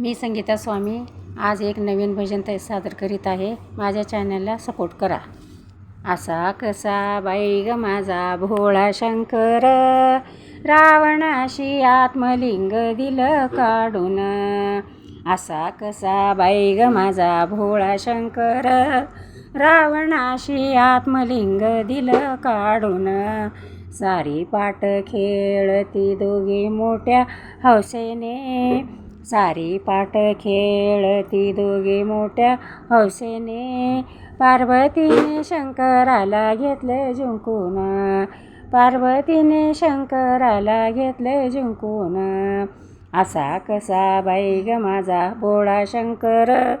मी संगीता स्वामी आज एक नवीन भजन ते सादर करीत आहे. माझ्या चॅनलला सपोर्ट करा. असा कसा बाई ग माझा भोळा शंकर? रावणाशी आत्मलिंग दिलं काढून. असा कसा बाई ग माझा भोळा शंकर? रावणाशी आत्मलिंग दिलं काढून. सारी पाट खेळती दोघी मोठ्या हौसेने. सारी पाट खेळती दोघे मोठ्या हौसेने. पार्वतीने शंकराला घेतले जिंकून पार्वतीने शंकराला घेतले जिंकून असा कसा बाई ग माझा भोळा शंकर?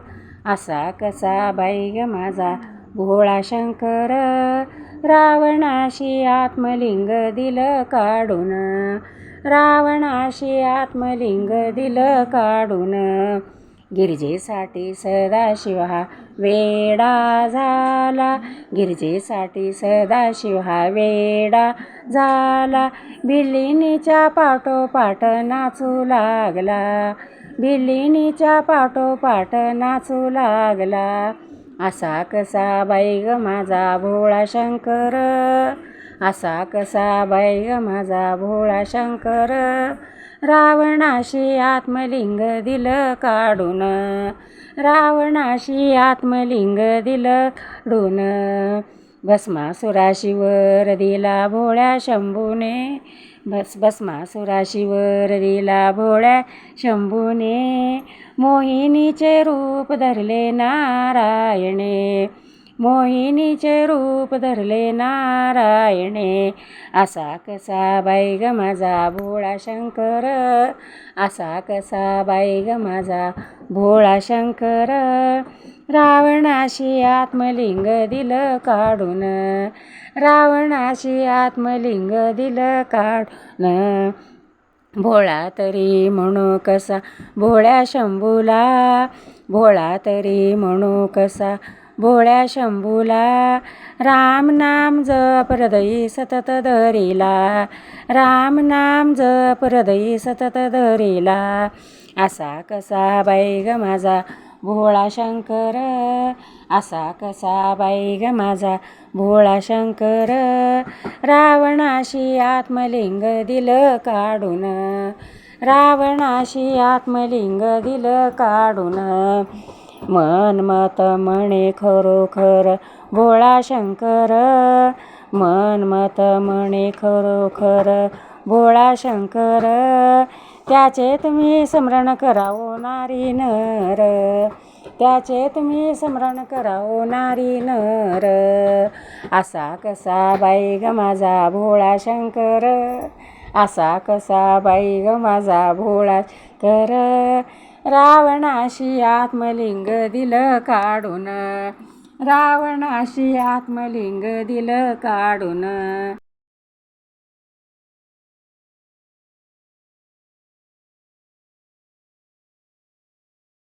असा कसा बाई ग माझा भोळा शंकर? रावणाशी आत्मलिंग दिलं काढून. रावणाशी आत्मलिंग दिलं काढून. गिरजेसाठी सदाशिव हा वेडा झाला. गिरजेसाठी सदाशिव हा वेडा झाला. बिल्लिनीच्या पाठोपाठ नाचू लागला. बिल्लिनीच्या पाठोपाठ नाचू लागला. असा कसा बाई ग माझा भोळा शंकर? असा कसा बैग माझा भोळा शंकर? रावणाशी आत्मलिंग दिलं काढून. रावणाशी आत्मलिंग दिलं काढून. भस्मासुराशीवर दिला भोळ्या शंभूने. भस भस्मासुराशीवर दिला भोळ्या शंभूने. मोहिनीचे रूप धरले नारायणे. मोहिनीचे रूप धरले नारायणे. असा कसा बाई ग माझा भोळा शंकर? असा कसा बाई ग माझा भोळा शंकर? रावणाशी आत्मलिंग दिलं काढून रावणाशी आत्मलिंग दिलं काढून. भोळा तरी म्हणू कसा भोळ्या शंभूला? भोळा तरी म्हणू कसा भोळ्या शंभूला राम नाम जप हृदयी सतत धरिला. राम नाम जप हृदयी सतत धरिला. असा कसा बाई ग माझा भोळा शंकर? असा कसा बाई ग माझा भोळा शंकर? रावणाशी आत्मलिंग दिलं काढून. रावणाशी आत्मलिंग दिलं काढून. मन मत म्हणे खरोखर भोळा शंकर. मन मत म्हणे खरोखर भोळा शंकर. त्याचे तुम्ही स्मरण करावो नारी नर. त्याचे तुम्ही स्मरण करावो नारी नर. असा कसा बाई ग माझा भोळा शंकर? असा कसा बाई ग माझा भोळा कर रावणाशी आत्मलिंग दिलं काढून. रावणाशी आत्मलिंग दिलं काढून.